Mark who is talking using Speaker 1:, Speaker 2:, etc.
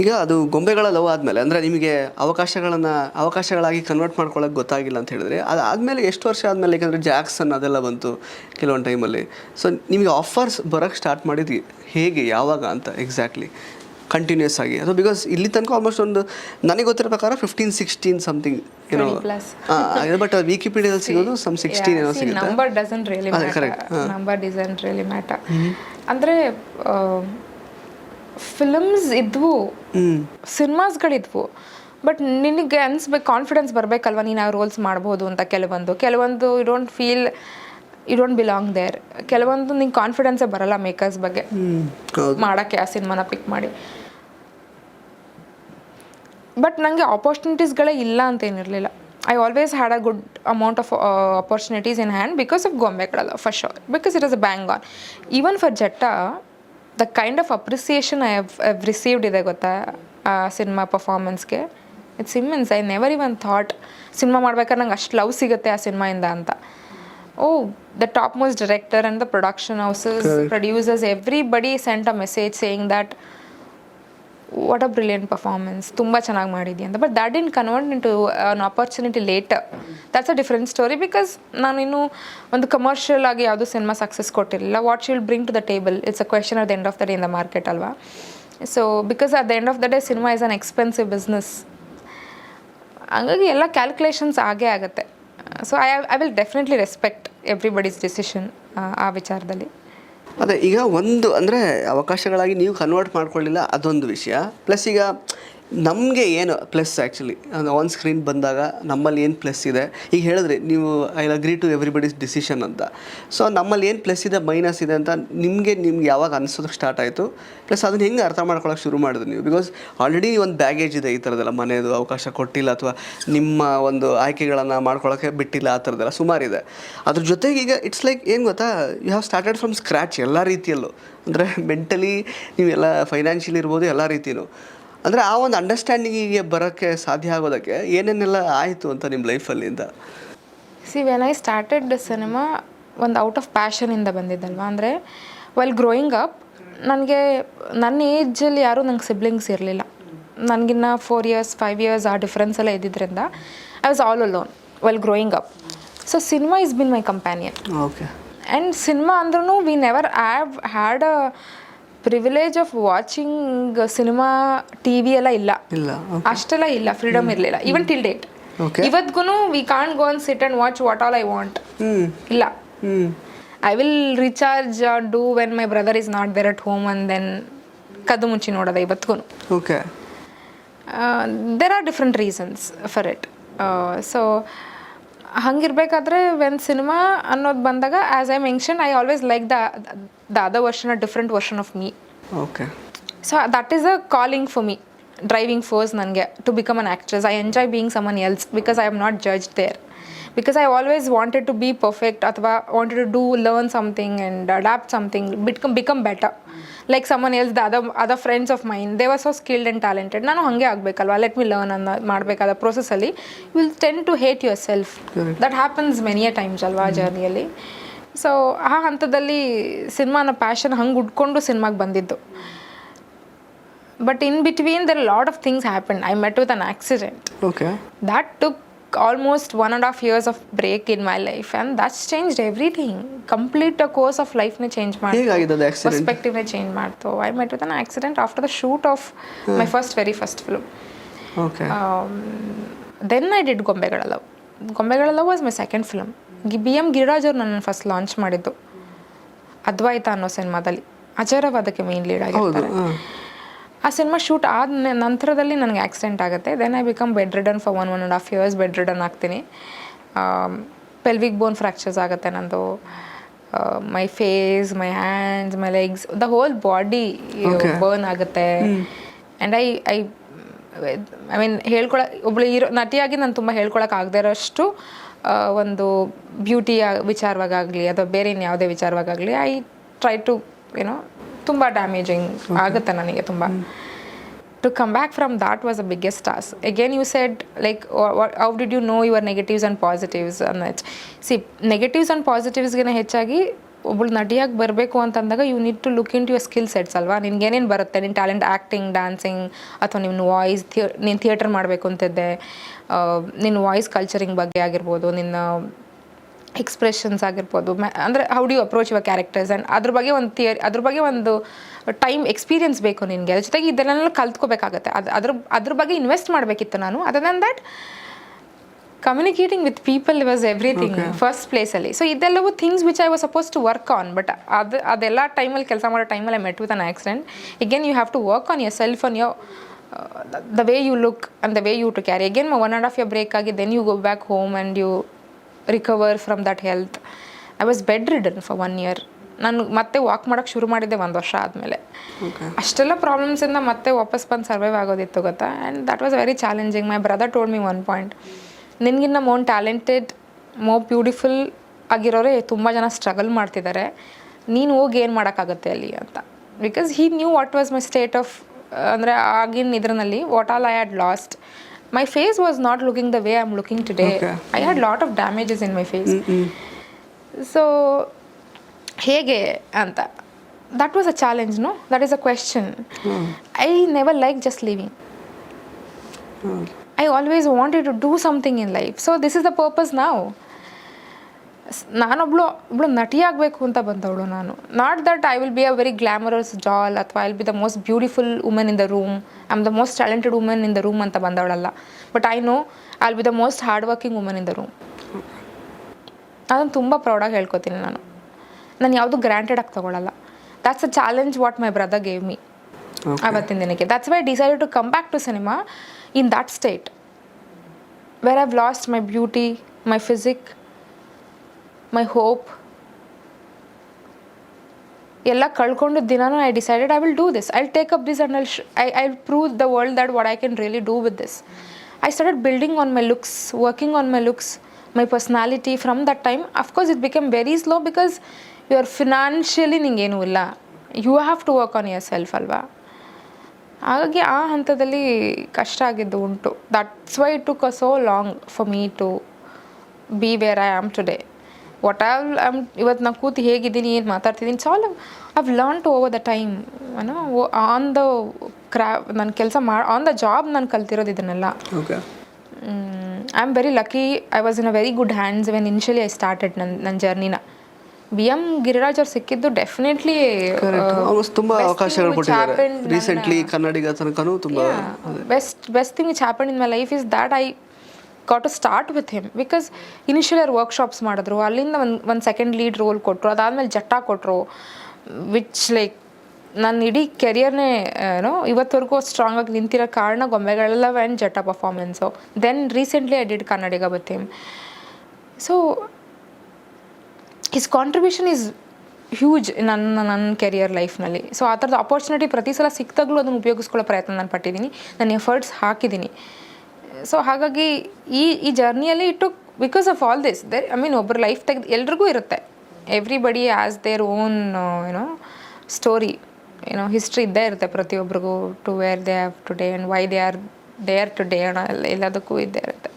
Speaker 1: ಈಗ ಅದು ಗೊಂಬೆಗಳ ಲವ್ ಆದಮೇಲೆ ಅಂದರೆ ನಿಮಗೆ ಅವಕಾಶಗಳನ್ನು ಅವಕಾಶಗಳಾಗಿ ಕನ್ವರ್ಟ್ ಮಾಡ್ಕೊಳ್ಳೋಕೆ ಗೊತ್ತಾಗಿಲ್ಲ ಅಂತ ಹೇಳಿದ್ರೆ ಅದಾದಮೇಲೆ ಎಷ್ಟು ವರ್ಷ ಆದಮೇಲೆ ಯಾಕಂದರೆ ಜಾಕ್ಸನ್ ಅದೆಲ್ಲ ಬಂತು ಕೆಲವೊಂದು ಟೈಮಲ್ಲಿ ಸೊ ನಿಮಗೆ ಆಫರ್ಸ್ ಬರೋಕ್ಕೆ ಸ್ಟಾರ್ಟ್ ಮಾಡಿದ್ವಿ. ಹೇಗೆ ಯಾವಾಗ ಅಂತ ಎಕ್ಸಾಕ್ಟ್ಲಿ ಕಂಟಿನ್ಯೂಸ್ ಆಗಿ. ಅದು ಬಿಕಾಸ್ ಇಲ್ಲಿ ತನಕ ಆಲ್ಮೋಸ್ಟ್ ಒಂದು ನನಗೆ ಗೊತ್ತಿರೋ ಪ್ರಕಾರ ಫಿಫ್ಟೀನ್ ಸಿಕ್ಸ್ಟೀನ್ ಸಮಥಿಂಗ್ ಏನೋ
Speaker 2: 20 plus.
Speaker 1: ಬಟ್ ವಿಕಿಪೀಡಿಯಾದಲ್ಲಿ ಸಿಗೋದು ಸಮ್ ಸಿಕ್ಸ್ಟೀನ್ ಏನೋ ಸಿಗುತ್ತೆ.
Speaker 2: Number doesn't really
Speaker 1: matter correct.
Speaker 2: Number doesn't really matter ಅಂದರೆ ಫಿಲಮ್ಸ್ ಇದ್ವು. ಸಿನಿಮಾಸ್ಗಳಿದ್ವು ಬಟ್ ನಿನಗೆ ಅನ್ಸ್ಬೇಕು ಕಾನ್ಫಿಡೆನ್ಸ್ ಬರಬೇಕಲ್ವ? ನೀನು ಆ ರೋಲ್ಸ್ ಮಾಡ್ಬೋದು ಅಂತ ಕೆಲವೊಂದು. ಕೆಲವೊಂದು you don't feel you don't belong there ಕೆಲವೊಂದು ನಿಂಗೆ ಕಾನ್ಫಿಡೆನ್ಸೇ ಬರಲ್ಲ ಮೇಕರ್ಸ್ ಬಗ್ಗೆ. ಮಾಡೋಕ್ಕೆ ಆ ಸಿನಿಮಾನ ಪಿಕ್ ಮಾಡಿ. ಬಟ್ ನನಗೆ ಆಪರ್ಚುನಿಟೀಸ್ಗಳೇ ಇಲ್ಲ ಅಂತ ಏನಿರಲಿಲ್ಲ I always had a good amount of opportunities in hand because of ಗೊಂಬೆಗಳಲ್ಲ first show because it is a bang on even for Jatta the kind of appreciation I have have received ಇದೆ ಗೊತ್ತಾ ಆ cinema ಪರ್ಫಾರ್ಮೆನ್ಸ್ಗೆ it's immense I never even thought cinema ಮಾಡ್ಬೇಕಾದ್ರೆ ನಂಗೆ ಅಷ್ಟು love ಸಿಗುತ್ತೆ ಆ ಸಿನಿಮಾಯಿಂದ ಅಂತ. ಓ the topmost director and the production houses producers everybody sent a message saying that what a brilliant performance ತುಂಬ ಚೆನ್ನಾಗಿ ಮಾಡಿದ್ಯಾ ಅಂತ. But that in convert into an opportunity later that's a different story because ನಾನು ಇನ್ನೂ ಒಂದು commercial ಆಗಿ ಯಾವುದೂ cinema success ಕೊಟ್ಟಿರಲಿಲ್ಲ. What she'll bring to the table it's a question at the end of the day in the market ಅಲ್ವಾ? So because at the end of the day cinema is an expensive business ಹಂಗಾಗಿ ಎಲ್ಲ calculations ಆಗೇ ಆಗುತ್ತೆ. So I I will definitely respect everybody's decision ಆ ವಿಚಾರದಲ್ಲಿ.
Speaker 1: ಅದೇ ಈಗ ಒಂದು ಅಂದರೆ ಅವಕಾಶಗಳಾಗಿ ನೀವು ಕನ್ವರ್ಟ್ ಮಾಡ್ಕೊಳ್ಳಿಲ್ಲ ಅದೊಂದು ವಿಷಯ. ಪ್ಲಸ್ ಈಗ ನಮಗೆ ಏನು ಪ್ಲಸ್ ಆ್ಯಕ್ಚುಲಿ ಆನ್ ಸ್ಕ್ರೀನ್ ಬಂದಾಗ ನಮ್ಮಲ್ಲಿ ಏನು ಪ್ಲಸ್ ಇದೆ? ಈಗ ಹೇಳಿದ್ರಿ ನೀವು I agree to everybody's decision ಅಂತ. ಸೊ ನಮ್ಮಲ್ಲಿ ಏನು ಪ್ಲಸ್ ಇದೆ ಮೈನಸ್ ಇದೆ ಅಂತ ನಿಮಗೆ, ನಿಮ್ಗೆ ಯಾವಾಗ ಅನಿಸೋದಕ್ಕೆ ಸ್ಟಾರ್ಟ್ ಆಯಿತು? ಪ್ಲಸ್ ಅದನ್ನ ಹೆಂಗೆ ಅರ್ಥ ಮಾಡ್ಕೊಳ್ಳೋಕೆ ಶುರು ಮಾಡಿದ್ರಿ ನೀವು? ಬಿಕಾಸ್ ಆಲ್ರೆಡಿ ಒಂದು ಬ್ಯಾಗೇಜ್ ಇದೆ ಈ ಥರದ್ದೆಲ್ಲ ಮನೆಯದು ಅವಕಾಶ ಕೊಟ್ಟಿಲ್ಲ ಅಥವಾ ನಿಮ್ಮ ಒಂದು ಆಯ್ಕೆಗಳನ್ನು ಮಾಡ್ಕೊಳ್ಳೋಕ್ಕೆ ಬಿಟ್ಟಿಲ್ಲ ಆ ಥರದ್ದೆಲ್ಲ ಸುಮಾರಿದೆ ಅದ್ರ ಜೊತೆಗೆ ಈಗ ಇಟ್ಸ್ ಲೈಕ್ ಏನು ಗೊತ್ತಾ? You have started from scratch ಎಲ್ಲ ರೀತಿಯಲ್ಲೂ. ಅಂದರೆ ಮೆಂಟಲಿ ನೀವೆಲ್ಲ ಫೈನಾನ್ಷಿಯಲಿ ಇರ್ಬೋದು ಎಲ್ಲ ರೀತಿಯೂ ಅಂದರೆ ಆ ಒಂದು ಅಂಡರ್ಸ್ಟ್ಯಾಂಡಿಂಗಿಗೆ ಬರೋಕ್ಕೆ ಸಾಧ್ಯ ಆಗೋದಕ್ಕೆ ಏನೇನೆಲ್ಲ ಆಯಿತು ಅಂತ ನಿಮ್ಮ ಲೈಫಲ್ಲಿಂದ
Speaker 2: see when I started the cinema ಒಂದು ಔಟ್ ಆಫ್ ಪ್ಯಾಷನಿಂದ ಬಂದಿದ್ದಲ್ವಾ? ಅಂದರೆ ವೆಲ್ ಗ್ರೋಯಿಂಗ್ ಅಪ್ ನನಗೆ ನನ್ನ ಏಜಲ್ಲಿ ಯಾರೂ ನಂಗೆ ಸಿಬ್ಲಿಂಗ್ಸ್ ಇರಲಿಲ್ಲ. ನನಗಿನ್ನ ಫೋರ್ ಇಯರ್ಸ್ ಫೈವ್ ಇಯರ್ಸ್ ಆ ಡಿಫ್ರೆನ್ಸ್ ಎಲ್ಲ ಇದ್ದಿದ್ದರಿಂದ I was all alone well growing up so cinema is been my companion
Speaker 1: okay
Speaker 2: and cinema ಅಂದ್ರೂ we never have had a privilege of watching cinema T V ಎಲ್ಲ ಇಲ್ಲ.
Speaker 1: ಇಲ್ಲ
Speaker 2: ಅಷ್ಟೆಲ್ಲ ಇಲ್ಲ freedom ಇರಲಿಲ್ಲ. Even till date. ಇವತ್ಗೂ we can't go and sit and watch what all I want ಇಲ್ಲ. I will recharge do when my brother is not there at home and then ಕದ್ದು ಮುಚ್ಚಿ ನೋಡೋದ ಇವತ್ಗೂ
Speaker 1: okay
Speaker 2: there are different reasons for it so ಹಂಗಿರ್ಬೇಕಾದ್ರೆ when cinema ಅನ್ನೋದು ಬಂದಾಗ as I mention I always like the the other version a different version of me
Speaker 1: okay
Speaker 2: so that is a calling for me driving force ನನಗೆ to become an actress. I enjoy being someone else because I am not judge there because I always wanted to be perfect ಅಥವಾ wanted to do learn something and adapt something become become better like someone else the other other friends of mind they was so skilled and talented ನಾನು ಹಾಗೆ ಆಗಬೇಕಲ್ವಾ? Let me learn ಅನ್ನೋ ಮಾಡಬೇಕಾದ ಪ್ರೊಸೆಸಲ್ಲಿ will tend to hate yourself that happens many a times ಅಲ್ವಾ ಜರ್ನಿಯಲ್ಲಿ so ಆ ಹಂತದಲ್ಲಿ ಸಿನಿಮಾನ ಪ್ಯಾಷನ್ ಹಂಗೆ ಉಟ್ಕೊಂಡು ಸಿನಿಮಾಗೆ ಬಂದಿದ್ದು. But in between there lot of things happen I met with an accident
Speaker 1: okay
Speaker 2: that took almost one and a years of break in my life and that's change everything complete a course of ಲೈಫ್ನ change ಮಾಡ್ತು. ne change ಮಾಡ್ತು. I met with an accident after the shoot of my first very first film then I did Gombegala love Gombegala love was my second film B M Giriraj ಅವ್ರು ನನ್ನ first launch ಮಾಡಿದ್ದು. ಅದ್ವೈತ ಅನ್ನೋ ಸಿನಿಮಾದಲ್ಲಿ. ಅಜರವಾದಕ್ಕೆ main lead ಆಗಿರ್ತಾರೆ. ಆ cinema shoot ಆದ ನಂತರದಲ್ಲಿ ನನಗೆ ಆಕ್ಸಿಡೆಂಟ್ ಆಗುತ್ತೆ. Then I become bedridden for one one and half years bedridden ಆಗ್ತೀನಿ ಪೆಲ್ವಿಕ್ ಬೋನ್ ಫ್ರ್ಯಾಕ್ಚರ್ಸ್ ಆಗುತ್ತೆ ನಂದು. My face my hands my legs the whole body burn ಆಗುತ್ತೆ. And I I I mean ಹೇಳ್ಕೊಳ ಒಬ್ಳು ಇರೋ ನಟಿಯಾಗಿ ನಾನು ತುಂಬ ಹೇಳ್ಕೊಳಕ್ಕೆ ಆಗದೆ ಇರೋಷ್ಟು ಒಂದು ಬ್ಯೂಟಿಯ ವಿಚಾರವಾಗಲಿ ಅಥವಾ ಬೇರೆ ಇನ್ಯಾವುದೇ ವಿಚಾರವಾಗಲಿ ಐ ಟ್ರೈ ಟು ಏನೋ ತುಂಬ ಡ್ಯಾಮೇಜಿಂಗ್ ಆಗುತ್ತೆ ನನಗೆ ತುಂಬ. To come back from that was a biggest task again you said like how did you know your negatives and positives ಅನ್ನೋ ಸಿ ನೆಗೆಟಿವ್ಸ್ ಆ್ಯಂಡ್ ಪಾಸಿಟಿವ್ಸ್ಗಿನ ಹೆಚ್ಚಾಗಿ ಒಬ್ಬಳು ನಟಿಯಾಗಿ ಬರಬೇಕು ಅಂತಂದಾಗ you need to look into your skill sets ಅಲ್ವಾ? ನಿನ್ಗೆ ಏನೇನು ಬರುತ್ತೆ? ನಿನ್ನ ಟ್ಯಾಲೆಂಟ್ ಆ್ಯಕ್ಟಿಂಗ್ ಡ್ಯಾನ್ಸಿಂಗ್ ಅಥವಾ ನಿಮ್ಮ ವಾಯ್ಸ್ ಥಿಯೇ ನೀನು ಥಿಯೇಟರ್ ಮಾಡಬೇಕು ಅಂತಿದ್ದೆ. ನಿನ್ನ ವಾಯ್ಸ್ ಕಲ್ಚರಿಂಗ್ ಬಗ್ಗೆ ಆಗಿರ್ಬೋದು, ನಿನ್ನ ಎಕ್ಸ್ಪ್ರೆಷನ್ಸ್ ಆಗಿರ್ಬೋದು ಮ್ಯಾ ಅಂದರೆ how do you approach your characters and ಅದ್ರ ಬಗ್ಗೆ ಒಂದು ಥಿಯರಿ ಅದ್ರ ಬಗ್ಗೆ ಒಂದು ಟೈಮ್ ಎಕ್ಸ್ಪೀರಿಯನ್ಸ್ ಬೇಕು ನಿನಗೆ. ಅದ್ರ ಜೊತೆಗೆ ಇದೆಲ್ಲ ಕಲ್ತ್ಕೋಬೇಕಾಗತ್ತೆ. ಅದು, ಅದ್ರ ಅದ್ರ ಬಗ್ಗೆ ಇನ್ವೆಸ್ಟ್ ಮಾಡಬೇಕಿತ್ತು ನಾನು. Other than that communicating with people was everything first ಪ್ಲೇಸಲ್ಲಿ ಸೊ ಇದೆಲ್ಲವೂ things which I was suppose to work on but ಅದು ಅದೆಲ್ಲ ಟೈಮಲ್ಲಿ ಕೆಲಸ ಮಾಡೋ ಟೈಮಲ್ಲಿ I met with an accident again you have to work on yourself on your the way you look and the way you to carry again one and half year break ಆಗಿ then you go back home and you recover from that health I was bedridden for one year ನಾನು ಮತ್ತೆ walk ಮಾಡೋಕೆ ಶುರು ಮಾಡಿದ್ದೆ ಒಂದು ವರ್ಷ ಆದಮೇಲೆ. ಅಷ್ಟೆಲ್ಲ ಪ್ರಾಬ್ಲಮ್ಸಿಂದ ಮತ್ತೆ ವಾಪಸ್ ಬಂದು ಸರ್ವೈವ್ ಆಗೋದಿತ್ತು ಗೊತ್ತಾ? And that was very challenging my brother told me one point ನಿನಗಿನ್ನ more talented more beautiful ಆಗಿರೋರೇ ತುಂಬ ಜನ ಸ್ಟ್ರಗಲ್ ಮಾಡ್ತಿದ್ದಾರೆ ನೀನು ಹೋಗಿ ಏನು ಮಾಡೋಕ್ಕಾಗುತ್ತೆ ಅಲ್ಲಿ ಅಂತ. Because he knew what was my state of ಅಂದರೆ ಆಗಿನ ಇದರಲ್ಲಿ what all I had lost my face was not looking the way I am looking today. I had lot of damages in my face so ಹೇಗೆ ಅಂತ. That was a challenge no that is a question I never like just living I always wanted to do something in life so this is the purpose ನಾವು ನಾನೊಬ್ಳು ಒಬ್ಳು ನಟಿಯಾಗಬೇಕು ಅಂತ ಬಂದವಳು ನಾನು. Not that I will be a very glamorous gal ಅಥವಾ I will be the most beautiful women in the room I am the most talented women in the room ಅಂತ ಬಂದವಳಲ್ಲ. But I know I will be the most hard working women in the room ಅದನ್ನು ತುಂಬ ಪ್ರೌಡಾಗಿ ಹೇಳ್ಕೊತೀನಿ ನಾನು. ನಾನು ಯಾವುದು granted ಆಗಿ ತೊಗೊಳಲ್ಲ. That's a challenge what my brother gave me ಅವತ್ತಿನ ದಿನಕ್ಕೆ. That's why decide to come back to cinema in that state where I've lost my beauty my physique my hope ಎಲ್ಲ ಕಳ್ಕೊಂಡಿದ್ದ ದಿನಾನು I decided I will do this I take up this and I I prove the world that what I can really do with this I started building on my looks working on my looks my personality from that time of course it become very slow because you are financially ನಿಂಗೇನೂ ಇಲ್ಲ you have to work on yourself ಅಲ್ವಾ ಹಾಗಾಗಿ ಆ ಹಂತದಲ್ಲಿ ಕಷ್ಟ ಆಗಿದ್ದು ಉಂಟು. That's why took a so long for me to be where I am today what all am ಇವತ್ತು ನಾನು ಕೂತು ಹೇಗಿದ್ದೀನಿ ಏನು ಮಾತಾಡ್ತಿದ್ದೀನಿ so all I've learn to over the time ಏನೋ ಆನ್ ದ ಕ್ರಾ ನನ್ನ ಕೆಲಸ ಮಾಡಿ ಆನ್ ದ ಜಾಬ್ ನಾನು ಕಲ್ತಿರೋದು ಇದನ್ನೆಲ್ಲ.
Speaker 1: Okay
Speaker 2: I am very lucky I was in a very good hands when initially I started ನನ್ನ ನನ್ನ ಜರ್ನಿನ ಬಿ ಎಂ ಗಿರಿರಾಜ್ ಅವ್ರು ಸಿಕ್ಕಿದ್ದು ಡೆಫಿನೆಟ್ಲಿ
Speaker 1: ತುಂಬಾ ತುಂಬ ಅವಕಾಶಗಳು ಕೊಟ್ಟಿದ್ದಾರೆ. ರೀಸೆಂಟ್ಲಿ ಕನ್ನಡಿಗ ತನಕನೂ ತುಂಬ
Speaker 2: best best thing which happen in my life is that I got to start with him because initial ಅವ್ರು ವರ್ಕ್ಶಾಪ್ಸ್ ಮಾಡಿದ್ರು. ಅಲ್ಲಿಂದ ಒಂದು ಒಂದು ಸೆಕೆಂಡ್ ಲೀಡ್ ರೋಲ್ ಕೊಟ್ಟರು ಅದಾದಮೇಲೆ ಜಟ್ಟ ಕೊಟ್ಟರು ವಿಚ್ ಲೈಕ್ ನನ್ನ ಇಡೀ ಕೆರಿಯರ್ನೇ ಏನೋ ಇವತ್ತವರೆಗೂ ಸ್ಟ್ರಾಂಗ್ ಆಗಿ ನಿಂತಿರೋ ಕಾರಣ ಗೊಂಬೆಗಳೆಲ್ಲ van Jatta performance then recently I did Kannadiga with him so his contribution is huge ನನ್ನ ನನ್ನ ಕೆರಿಯರ್ ಲೈಫ್ನಲ್ಲಿ ಸೊ ಆ ಥರದ ಅಪರ್ಚುನಿಟಿ ಪ್ರತಿ ಸಲ ಸಿಕ್ತಾಗಲೂ ಅದನ್ನು ಉಪಯೋಗಿಸ್ಕೊಳ್ಳೋ ಪ್ರಯತ್ನ ನಾನು ಪಟ್ಟಿದ್ದೀನಿ. ನನ್ನ ಎಫರ್ಟ್ಸ್ ಹಾಕಿದ್ದೀನಿ. ಸೊ ಹಾಗಾಗಿ ಈ ಈ ಜರ್ನಿಯಲ್ಲಿ ಇಟ್ಟು because of all this they I mean ಒಬ್ಬರು ಲೈಫ್ ತೆಗೆದು ಎಲ್ರಿಗೂ ಇರುತ್ತೆ. ಎವ್ರಿಬಡಿ ಆ್ಯಸ್ ದೇರ್ ಓನ್ ಏನೋ ಸ್ಟೋರಿ ಏನೋ ಹಿಸ್ಟ್ರಿ ಇದ್ದೇ ಇರುತ್ತೆ ಪ್ರತಿಯೊಬ್ಬರಿಗೂ to where they have today and why they are they are today ಅನ್ನೋ ಎಲ್ಲ, ಎಲ್ಲದಕ್ಕೂ ಇದ್ದೇ ಇರುತ್ತೆ.